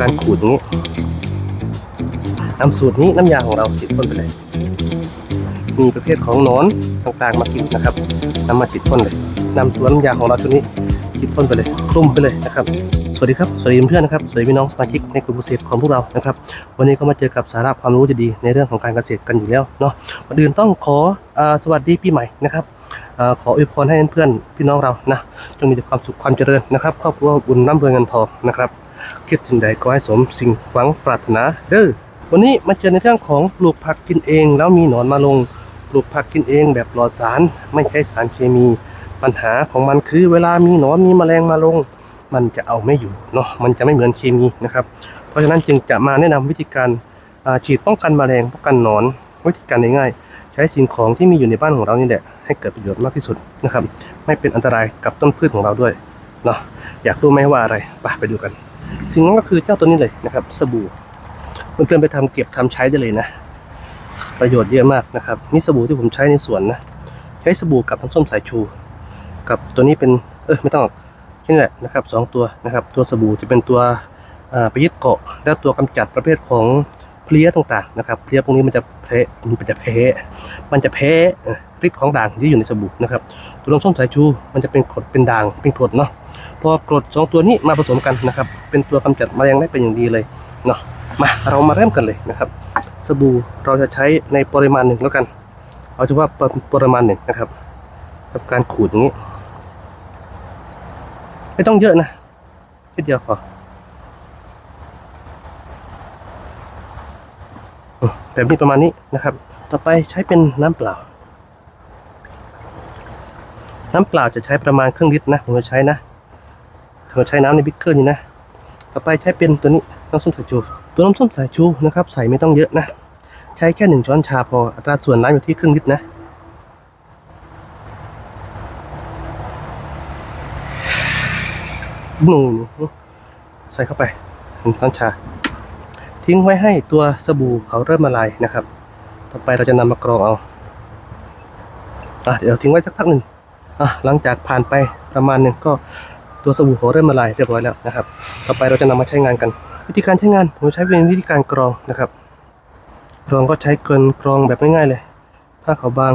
การขูดอย่างนี้นำสูตรนี้น้ำยาของเราฉีดพ่นไปเลยมีประเภทของนอนต่างๆมากินนะครับนำมาฉีดพ่นเลยนำตัวน้ำยาของเราตัวนี้ฉีดพ่นไปเลยคลุมไปเลยนะครับ สวัสดีครับสวัสดีเพื่อนๆนะครับสวัสดีพี่น้องสมาชิกในกลุ่มเกษตรของพวกเรานะครับ วันนี้ก็มาเจอกับสาระความรู้ดีๆในเรื่องของการเกษตรกันอยู่แล้วเนาะก่อนอื่นต้องขออสวัสดีปีใหม่นะครับอขออวยพรให้เพื่อนๆพี่น้องเรานะจงมีแต่ความสุขความเจริญนะครับครอบครัวบุญร่ำรวยเงินทองนะครับ คิดสิ่งใดก็ให้สมสิ่งหวังปรารถนาเด้อวันนี้มาเจอในเรื่องของปลูกผักกินเอง แล้วมีหนอนมาลงปลูกผักกินเองแบบปลอดสาร ไม่ใช้สารเคมี ปัญหาของมันคือเวลามีหนอนมีแมลงมาลง มันจะเอาไม่อยู่เนาะมันจะไม่เหมือนเคมีนะครับ เพราะฉะนั้นจึงจะมาแนะนำวิธีการฉีดป้องกันแมลงป้องกันหนอนวิธีการง่ายๆใช้สิ่งของที่มีอยู่ในบ้านของเรานี่แหละให้เกิดประโยชน์มากที่สุดนะครับ ไม่เป็นอันตรายกับต้นพืชของเราด้วยเนาะอยากรู้ไหมว่าอะไรไปไปดูกัน สิ่งนั้นก็คือเจ้าตัวนี้เลยนะครับ สบู่เพื่อนๆไปทำเก็บทำใช้ได้เลยนะ ประโยชน์เยอะมากนะครับนี่สบู่ที่ผมใช้ในสวนนะ ใช้สบู่กับน้ำส้มสายชู กับตัวนี้เป็นเออไม่ต้องแค่นี้แหละนะครับสองตัวนะครับ ตัวสบู่จะเป็นตัวไปยึดเกาะ แล้วตัวกำจัดประเภทของเพลี้ยต่างๆนะครับเพลี้ยพวกนี้มันจะแพ้มันจะแพ้มันจะแพ้เอ่อฤทธิ์ของด่างที่อยู่ในสบู่นะครับ ตัวน้ำส้มสายชูมันจะเป็นกรดเป็นด่างเป็นกรดเนาะ พอกรดสองตัวนี้มาผสมกันนะครับ เป็นตัวกำจัดแมลงได้เป็นอย่างดีเลยเนาะมาเรามาเริ่มกันเลยนะครับ สบู่เราจะใช้ในปริมาณหนึ่งแล้วกัน เอาเฉพาะปริมาณหนึ่งนะครับกับการขูดอย่างนี้ ไม่ต้องเยอะนะแค่เดียวพอแบบนี้ประมาณนี้นะครับ ต่อไปใช้เป็นน้ำเปล่า น้ำเปล่าจะใช้ประมาณครึ่งลิตรนะ ผมจะใช้นะ เราใช้น้ำในบิ๊กเกอร์นี่นะ ต่อไปใช้เป็นตัวนี้น้ำส้มสายชู ตัวน้ำส้มสายชูนะครับ ใส่ไม่ต้องเยอะนะ ใช้แค่หนึ่งช้อนชาพอ อัตราส่วนน้ำอยู่ที่ครึ่งลิตรนะหนูใส่เข้าไปหนึ่งช้อนชา ทิ้งไว้ให้ตัวสบู่เขาเริ่มละลายนะครับ ต่อไปเราจะนำมากรองเอาอะเดี๋ยวทิ้งไว้สักพักหนึ่งอะหลังจากผ่านไปประมาณหนึ่งก็ ตัวสบู่เขาเริ่มละลายเรียบร้อยแล้วนะครับ ต่อไปเราจะนำมาใช้งานกัน วิธีการใช้งานผมใช้เป็นวิธีการกรองนะครับ กรองก็ใช้เกินกรองแบบง่ายๆเลยผ้าขาวบาง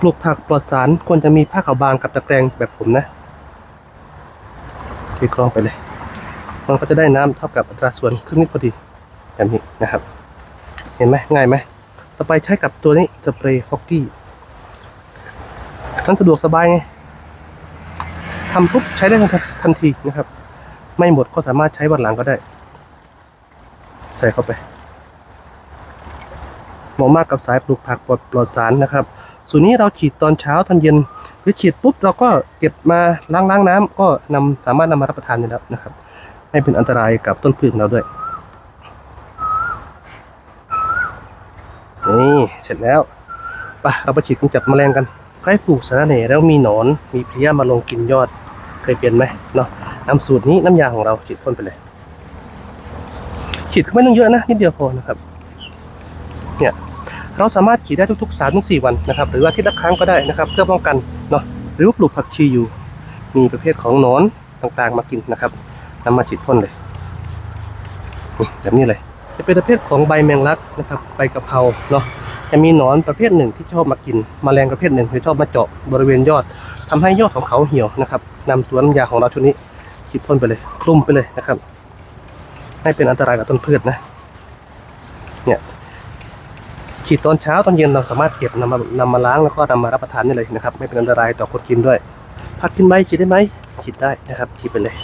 ปลูกผักปลอดสารควรจะมีผ้าขาวบางกับตะแกรงแบบผมนะเทกรองไปเลย มันก็จะได้น้ำเท่ากับอัตราส่วนครึ่งนิดพอดีแบบนี้นะครับ เห็นไหมง่ายไหมต่อไปใช้กับตัวนี้สเปรย์ฟอกกี้มันสะดวกสบายไง ทำปุ๊บใช้ได้ทันทันทีนะครับ ไม่หมดก็สามารถใช้วันหลังก็ได้ ใส่เข้าไปเหมาะมากกับสายปลูกผักปลอดปลอดสารนะครับ ส่วนนี้เราฉีดตอนเช้าตอนเย็น หรือฉีดปุ๊บเราก็เก็บมาล้างล้างน้ำก็นำสามารถนำมารับประทานได้แล้วนะครับ ไม่เป็นอันตรายกับต้นพืชของเราด้วยนี่เสร็จแล้วไปเราไปฉีดกำจัดแมลงกัน ใครปลูกสาระเหน่แล้วมีหนอนมีเพลี้ยมาลงกินยอดเคยเปลี่ยนไหมเนาะน้ำสูตรนี้น้ำยาของเราฉีดพ่นไปเลยฉีดก็ไม่ต้องเยอะนะนิดเดียวพอนะครับเนี่ยเราสามารถฉีดได้ทุกๆ3ามถึงสี่วันนะครับ หรือว่าที่ละครั้งก็ได้นะครับ เพื่อป้องกันเนาะหรือว่าปลูกผักชีอยู่ มีประเภทของหนอนต่างๆมากินนะครับนำมาฉีดพ่นเลยแบบนี้เลย จะเป็นประเภทของใบแมงลักนะครับใบกะเพราเนาะ จะมีหนอนประเภทหนึ่งที่ชอบมากินมแมลงประเภทหนึ่งที่ชอบมาเจาะบริเวณยอดทำให้ยอดของเขาเหี่ยวนะครับนำตัวน้ำยาของเราชุดนี้ฉีดพ่นไปเลยคลุมไปเลยนะครับไม่เป็นอันตรายกับต้นพืชนะ เนี่ยฉีดตอนเช้าตอนเย็นเราสามารถเก็บนำมานำมาล้างแล้วก็นำมารับประทานได้เลยนะครับ ไม่เป็นอันตรายต่อคนกินด้วยผักกินใบฉีดได้ไหมฉีดได้นะครับฉีดไปเลย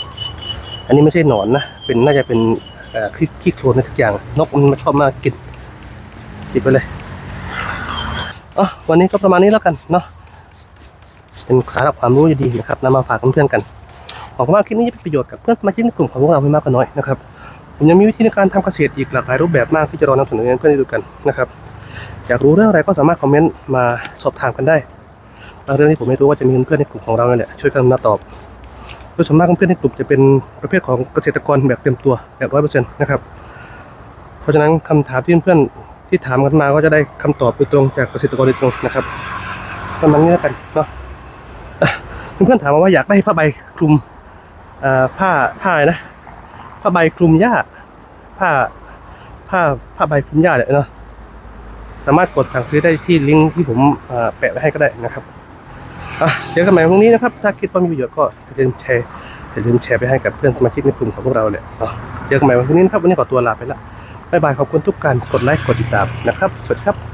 อันนี้ไม่ใช่หนอนนะเป็นน่าจะเป็นขี้โคลนทุกอย่างนกมันชอบมากกินฉีดไปเลย อ๋อวันนี้ก็ประมาณนี้แล้วกันเนาะเป็นสาระความรู้ดีๆนะครับนำมาฝากเพื่อนๆกันหวังว่าคลิปนี้จะเป็นประโยชน์กับเพื่อนสมาชิกในกลุ่มของพวกเราไม่มากก็น้อยนะครับผมยังมีวิธีในการทำเกษตรอีกหลากหลายรูปแบบมากที่จะรอนำเสนอให้เพื่อนได้ดูกันนะครับ อยากรู้เรื่องอะไรก็สามารถคอมเมนต์มาสอบถามกันได้เรื่องที่ผมไม่รู้ก็จะมีเพื่อนๆในกลุ่มของเราเนี่ยแหละช่วยกันมาตอบโดยส่วนมากเพื่อนๆในกลุ่มจะเป็นประเภทของเกษตรกรแบบเต็มตัวแบบร้อยเปอร์เซ็นต์นะครับ เพราะฉะนั้นคำถามที่เพื่อน ที่ถามกันมาก็จะได้คำตอบโดยตรงจากเกษตรกรโดยตรงนะครับประมาณนี้แล้วกันเนาะเพื่อนๆถามมาว่าอยากได้ผ้าใบคลุมผ้าผ้าอะไรนะผ้าใบคลุมหญ้าผ้าผ้าผ้าใบคลุมหญ้าเนี่ยเนาะสามารถกดสั่งซื้อได้ที่ลิงก์ที่ผมแปะไว้ให้ก็ได้นะครับเจอกันใหม่พรุ่งนี้นะครับ ถ้าคิดว่ามีประโยชน์ก็อย่าลืมแชร์อย่าลืมแชร์ไปให้กับเพื่อนสมาชิกในกลุ่มของพวกเราเนี่ยเนาะเจอกันใหม่วันพรุ่งนี้นะครับวันนี้ขอตัวลาไปละ บายบายขอบคุณทุกการกดไลค์กดติดตามนะครับ สวัสดีครับ